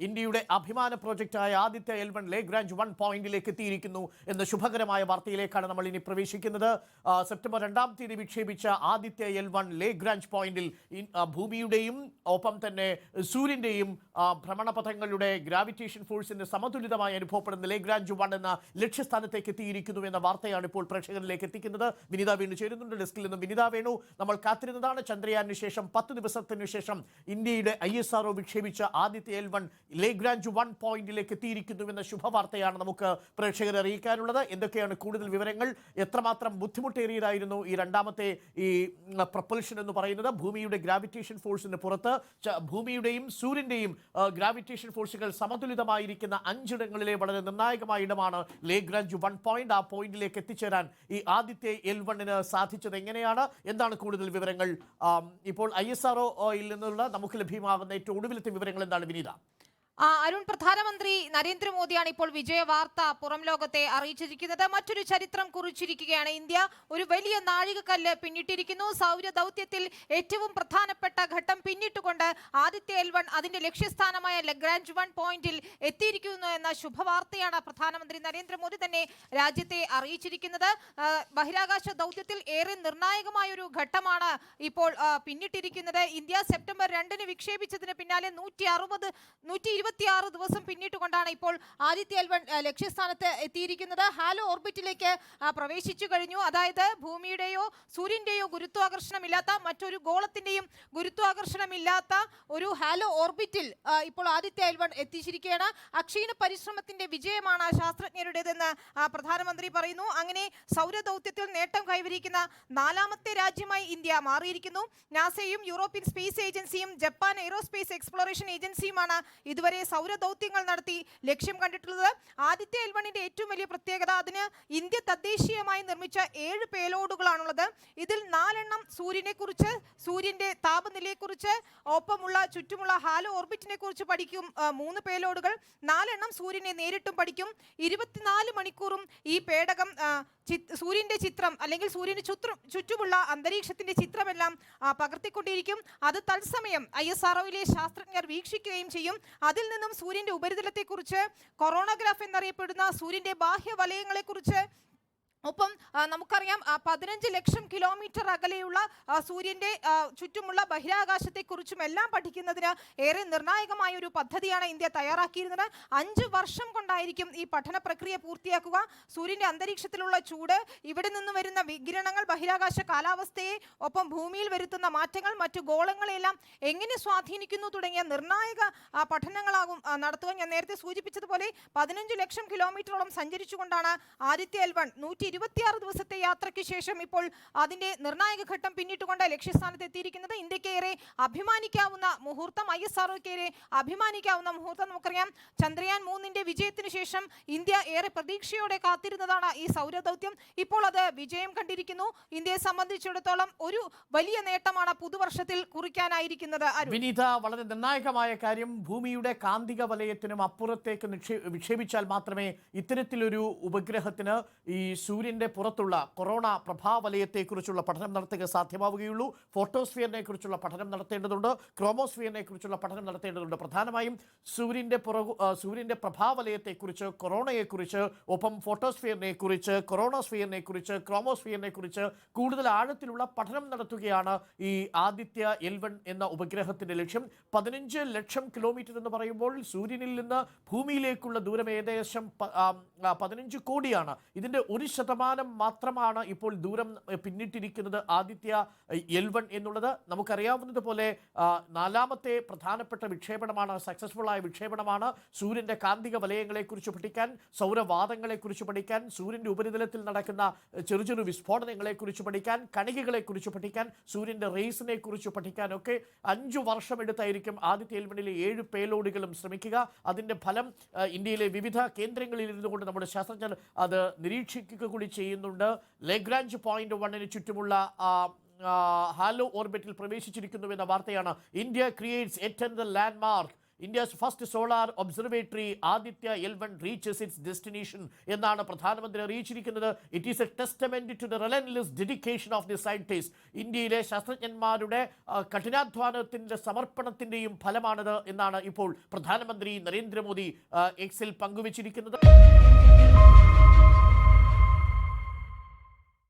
ഇന്ത്യയുടെ അഭിമാന പ്രോജക്റ്റായ Aditya L one Lagrange one പോയിന്റിലേക്ക് എത്തിയിരിക്കുന്നു എന്ന ശുഭകരമായ വാർത്തയിലേക്കാണ് നമ്മൾ ഇനി പ്രവേശിക്കുന്നത്. സെപ്റ്റംബർ രണ്ടാം തീയതി വിക്ഷേപിച്ച ആദിത്യ എൽ വൺ ലേഗ്രാഞ്ച് പോയിന്റിൽ ഭൂമിയുടെയും ഒപ്പം തന്നെ സൂര്യന്റെയും ഭ്രമണപഥങ്ങളുടെ ഗ്രാവിറ്റേഷൻ ഫോഴ്സിന്റെ സമതുലിതമായി അനുഭവപ്പെടുന്ന ലേഗ്രാഞ്ച് വൺ എന്ന ലക്ഷ്യസ്ഥാനത്തേക്ക് എത്തിയിരിക്കുന്നു എന്ന വാർത്തയാണ് ഇപ്പോൾ പ്രേക്ഷകരിലേക്ക് എത്തിക്കുന്നത്. വിനിത വേണു ചേരുന്നുണ്ട്. ഡെസ്കിൽ നിന്നും വിനിത വേണു. നമ്മൾ കാത്തിരുന്നതാണ്. ചന്ദ്രയാനു ശേഷം പത്ത് ദിവസത്തിനു ശേഷം ഇന്ത്യയുടെ I S RO വിക്ഷേപിച്ച Aditya L one Lagrange one പോയിന്റിലേക്ക് എത്തിയിരിക്കുന്നു എന്ന ശുഭവാർത്തയാണ് നമുക്ക് പ്രേക്ഷകരെ അറിയിക്കാനുള്ളത്. എന്തൊക്കെയാണ് കൂടുതൽ വിവരങ്ങൾ? എത്രമാത്രം ബുദ്ധിമുട്ടേറിയതായിരുന്നു ഈ രണ്ടാമത്തെ ഈ പ്രപ്പൽഷൻ എന്ന് പറയുന്നത്? ഭൂമിയുടെ ഗ്രാവിറ്റേഷൻ ഫോഴ്സിന് പുറത്ത് ഭൂമിയുടെയും സൂര്യന്റെയും ഗ്രാവിറ്റേഷൻ ഫോഴ്സുകൾ സമതുലിതമായിരിക്കുന്ന അഞ്ചിടങ്ങളിലെ വളരെ നിർണായകമായ ഇടമാണ് ലേഗ്രാഞ്ച് വൺ പോയിന്റ്. ആ പോയിന്റിലേക്ക് എത്തിച്ചേരാൻ ഈ ആദ്യത്തെ എൽ വണ്ണിന് സാധിച്ചത് എങ്ങനെയാണ്? എന്താണ് കൂടുതൽ വിവരങ്ങൾ? ഇപ്പോൾ ഐ എസ് ആർ ഒയിൽ നിന്നുള്ള നമുക്ക് ലഭ്യമാകുന്ന ഏറ്റവും ഒടുവിലത്തെ വിവരങ്ങൾ എന്താണ് വിനീത? അരുൺ പ്രധാനമന്ത്രി നരേന്ദ്രമോദിയാണ് ഇപ്പോൾ വിജയ വാർത്ത പുറം ലോകത്തെ അറിയിച്ചിരിക്കുന്നത്. മറ്റൊരു ചരിത്രം കുറിച്ചിരിക്കുകയാണ് ഇന്ത്യ. ഒരു വലിയ നാഴികക്കല്ല് പിന്നിട്ടിരിക്കുന്നു. സൗര ദൗത്യത്തിൽ ഏറ്റവും പ്രധാനപ്പെട്ട ഘട്ടം പിന്നിട്ടുകൊണ്ട് ആദിത്യ എൽ വൺ അതിന്റെ ലക്ഷ്യസ്ഥാനമായ ലഗ്രാഞ്ച് വൺ പോയിന്റിൽ എത്തിയിരിക്കുന്നു എന്ന ശുഭവാർത്തയാണ് പ്രധാനമന്ത്രി നരേന്ദ്രമോദി തന്നെ രാജ്യത്തെ അറിയിച്ചിരിക്കുന്നത്. ബഹിരാകാശ ദൗത്യത്തിൽ ഏറെ നിർണായകമായ ഒരു ഘട്ടമാണ് ഇപ്പോൾ പിന്നിട്ടിരിക്കുന്നത്. ഇന്ത്യ സെപ്റ്റംബർ രണ്ടിന് വിക്ഷേപിച്ചതിന് പിന്നാലെ നൂറ്റി അറുപത് നൂറ്റി ഇരുപത്തിയാറ് ദിവസം പിന്നിട്ടുകൊണ്ടാണ് ഇപ്പോൾ ആദിത്യ എൽവൺ ലക്ഷ്യസ്ഥാനത്ത് എത്തിയിരിക്കുന്നത്. ഹാലോ ഓർബിറ്റിലേക്ക് പ്രവേശിച്ചു കഴിഞ്ഞു. അതായത് ഭൂമിയുടെയോ സൂര്യന്റെയോ ഗുരുത്വാകർഷണമില്ലാത്ത മറ്റൊരു ഗോളത്തിന്റെയും ഗുരുത്വാകർഷണമില്ലാത്ത ഒരു ഹാലോ ഓർബിറ്റിൽ ഇപ്പോൾ ആദിത്യ എൽവൺ എത്തിച്ചിരിക്കുകയാണ്. അക്ഷീണ പരിശ്രമത്തിന്റെ വിജയമാണ് ശാസ്ത്രജ്ഞരുടേതെന്ന് പ്രധാനമന്ത്രി പറയുന്നു. അങ്ങനെ സൗരദൗത്യത്തിൽ നേട്ടം കൈവരിക്കുന്ന നാലാമത്തെ രാജ്യമായി ഇന്ത്യ മാറിയിരിക്കുന്നു. നാസയും യൂറോപ്യൻ സ്പേസ് ഏജൻസിയും ജപ്പാൻ എയ്റോസ്പേസ് എക്സ്പ്ലോറേഷൻ ഏജൻസിയുമാണ് ഇതുവരെ സൗരദൗത്യങ്ങൾ നടത്തി. ലക്ഷ്യം കണ്ടിട്ടുള്ളത് ആദിത്യ എൽ ഏറ്റവും വലിയ പ്രത്യേകത. അതിന് ഇന്ത്യ തദ്ദേശീയമായി നിർമ്മിച്ച ഏഴ് പേലോഡുകളാണുള്ളത്. ഇതിൽ നാലെണ്ണം സൂര്യനെക്കുറിച്ച് സൂര്യന്റെ താപനിലയെക്കുറിച്ച് ഒപ്പമുള്ള ചുറ്റുമുള്ള ഹാലോ ഓർബിറ്റിനെ കുറിച്ച് പഠിക്കും മൂന്ന് പേലോഡുകൾ. നാലെണ്ണം സൂര്യനെ നേരിട്ടും പഠിക്കും. ഇരുപത്തിനാല് മണിക്കൂറും ഈ പേടകം സൂര്യന്റെ ചിത്രം അല്ലെങ്കിൽ സൂര്യന് ചുറ്റും ചുറ്റുമുള്ള അന്തരീക്ഷത്തിന്റെ ചിത്രമെല്ലാം പകർത്തിക്കൊണ്ടിരിക്കും. അത് തത്സമയം ഐ എസ് ആർഒയിലെ ശാസ്ത്രജ്ഞർ വീക്ഷിക്കുകയും ചെയ്യും. അതിൽ നിന്നും സൂര്യന്റെ ഉപരിതലത്തെക്കുറിച്ച് കൊറോണഗ്രാഫ് എന്നറിയപ്പെടുന്ന സൂര്യന്റെ ബാഹ്യവലയങ്ങളെക്കുറിച്ച് ഒപ്പം നമുക്കറിയാം പതിനഞ്ച് ലക്ഷം കിലോമീറ്റർ അകലെയുള്ള സൂര്യന്റെ ചുറ്റുമുള്ള ബഹിരാകാശത്തെക്കുറിച്ചും എല്ലാം പഠിക്കുന്നതിന് ഏറെ നിർണായകമായ ഒരു പദ്ധതിയാണ് ഇന്ത്യ തയ്യാറാക്കിയിരുന്നത്. അഞ്ച് വർഷം കൊണ്ടായിരിക്കും ഈ പഠന പ്രക്രിയ പൂർത്തിയാക്കുക. സൂര്യന്റെ അന്തരീക്ഷത്തിലുള്ള ചൂട് ഇവിടെ നിന്ന് വരുന്ന വികിരണങ്ങൾ ബഹിരാകാശ കാലാവസ്ഥയെ ഒപ്പം ഭൂമിയിൽ വരുത്തുന്ന മാറ്റങ്ങൾ മറ്റു ഗോളങ്ങളെല്ലാം എങ്ങനെ സ്വാധീനിക്കുന്നു തുടങ്ങിയ നിർണായക പഠനങ്ങളാകും നടത്തുക ഞാൻ നേരത്തെ സൂചിപ്പിച്ചതുപോലെ പതിനഞ്ച് ലക്ഷം കിലോമീറ്ററോളം സഞ്ചരിച്ചുകൊണ്ടാണ് ആദിത്യ എൽ വൺ നൂറ്റി ഇരുപത്തിയാറ് ദിവസത്തെ യാത്രയ്ക്ക് ശേഷം ഇപ്പോൾ അതിന്റെ നിർണായക ഘട്ടം പിന്നിട്ടുകൊണ്ട് ലക്ഷ്യസ്ഥാനത്ത് എത്തിയിരിക്കുന്നത്. ഇന്ത്യക്കേറെ അഭിമാനിക്കാവുന്ന മുഹൂർത്തം ഐ എസ് ആർഒക്കേറെ അഭിമാനിക്കാവുന്ന മുഹൂർത്തം നമുക്കറിയാം. ചന്ദ്രയാൻ മൂന്നിന്റെ വിജയത്തിന് ശേഷം ഇന്ത്യ ഏറെ പ്രതീക്ഷയോടെ കാത്തിരുന്നതാണ് ഈ സൗരദൗത്യം. ഇപ്പോൾ അത് വിജയം കണ്ടിരിക്കുന്നു. ഇന്ത്യയെ സംബന്ധിച്ചിടത്തോളം ഒരു വലിയ നേട്ടമാണ് പുതുവർഷത്തിൽ കുറിക്കാനായിരിക്കുന്നത് വിനീത വളരെ നിർണായകമായ കാര്യം. ഭൂമിയുടെ കാന്തിക വലയത്തിനും അപ്പുറത്തേക്ക് നിക്ഷേ വിക്ഷേപിച്ചാൽ മാത്രമേ ഇത്തരത്തിലൊരു ഉപഗ്രഹത്തിന് ഈ സൂര്യന്റെ പുറത്തുള്ള കൊറോണ പ്രഭാവലയത്തെക്കുറിച്ചുള്ള പഠനം നടത്തുക സാധ്യമാവുകയുള്ളൂ. ഫോട്ടോസ്ഫിയറിനെ കുറിച്ചുള്ള പഠനം നടത്തേണ്ടതുണ്ട്. ക്രോമോസ്ഫിയറിനെ കുറിച്ചുള്ള പഠനം നടത്തേണ്ടതുണ്ട്. പ്രധാനമായും സൂര്യന്റെ പുറകു സൂര്യന്റെ പ്രഭാവലയത്തെക്കുറിച്ച് കൊറോണയെക്കുറിച്ച് ഒപ്പം ഫോട്ടോസ്ഫിയറിനെ കുറിച്ച് കൊറോണോസ്ഫിയറിനെ കുറിച്ച് ക്രോമോസ്ഫിയറിനെ കുറിച്ച് കൂടുതൽ ആഴത്തിലുള്ള പഠനം നടത്തുകയാണ് ഈ ആദിത്യ എൽ വൺ എന്ന ഉപഗ്രഹത്തിന്റെ ലക്ഷ്യം. പതിനഞ്ച് ലക്ഷം കിലോമീറ്റർ എന്ന് പറയുമ്പോൾ സൂര്യനിൽ നിന്ന് ഭൂമിയിലേക്കുള്ള ദൂരം ഏകദേശം പതിനഞ്ച് കോടിയാണ്. ഇതിന്റെ ഒരു ശതമാനം മാത്രമാണ് ഇപ്പോൾ ദൂരം പിന്നിട്ടിരിക്കുന്നത് ആദിത്യ എൽ വൺ എന്നുള്ളത്. നമുക്കറിയാവുന്നതുപോലെ നാലാമത്തെ പ്രധാനപ്പെട്ട വിക്ഷേപണമാണ് സക്സസ്ഫുൾ ആയ വിക്ഷേപണമാണ് സൂര്യന്റെ കാന്തിക വലയങ്ങളെക്കുറിച്ച് പഠിക്കാൻ സൗരവാദങ്ങളെക്കുറിച്ച് പഠിക്കാൻ സൂര്യന്റെ ഉപരിതലത്തിൽ നടക്കുന്ന ചെറു ചെറു വിസ്ഫോടനങ്ങളെക്കുറിച്ച് പഠിക്കാൻ കണികകളെക്കുറിച്ച് പഠിക്കാൻ സൂര്യന്റെ റേസിനെ കുറിച്ച് പഠിക്കാനൊക്കെ അഞ്ചു വർഷം എടുത്തായിരിക്കും ആദിത്യ എൽവണിലെ ഏഴ് പേലോഡുകളും ശ്രമിക്കുക. അതിന്റെ ഫലം ഇന്ത്യയിലെ വിവിധ കേന്ദ്രങ്ങളിൽ ഇരുന്നുകൊണ്ട് നമ്മുടെ ശാസ്ത്രജ്ഞർ അത് നിരീക്ഷിക്കുക കൂടി ചെയ്യുന്നുണ്ട്. ലെഗ്രാഞ്ച് പോയിന്റ് വണ്ണിന് ചുറ്റുമുള്ള ഹാലോ ഓർബിറ്റിൽ പ്രവേശിച്ചിരിക്കുന്നു എന്ന വാർത്തയാണ് India creates yet landmark India's first solar observatory Aditya L one reaches its destination എന്നാണ് പ്രധാനമന്ത്രി അറിയിച്ചിരിക്കുന്നത്. It is a testament to the relentless dedication of the scientist ഇന്ത്യയിലെ ശാസ്ത്രജ്ഞന്മാരുടെ കഠിനാധ്വാനത്തിന്റെ സമർപ്പണത്തിന്റെയും ഫലമാണിത് എന്നാണ് ഇപ്പോൾ പ്രധാനമന്ത്രി നരേന്ദ്രമോദി എക്സിൽ പങ്കുവച്ചിരിക്കുന്നത്.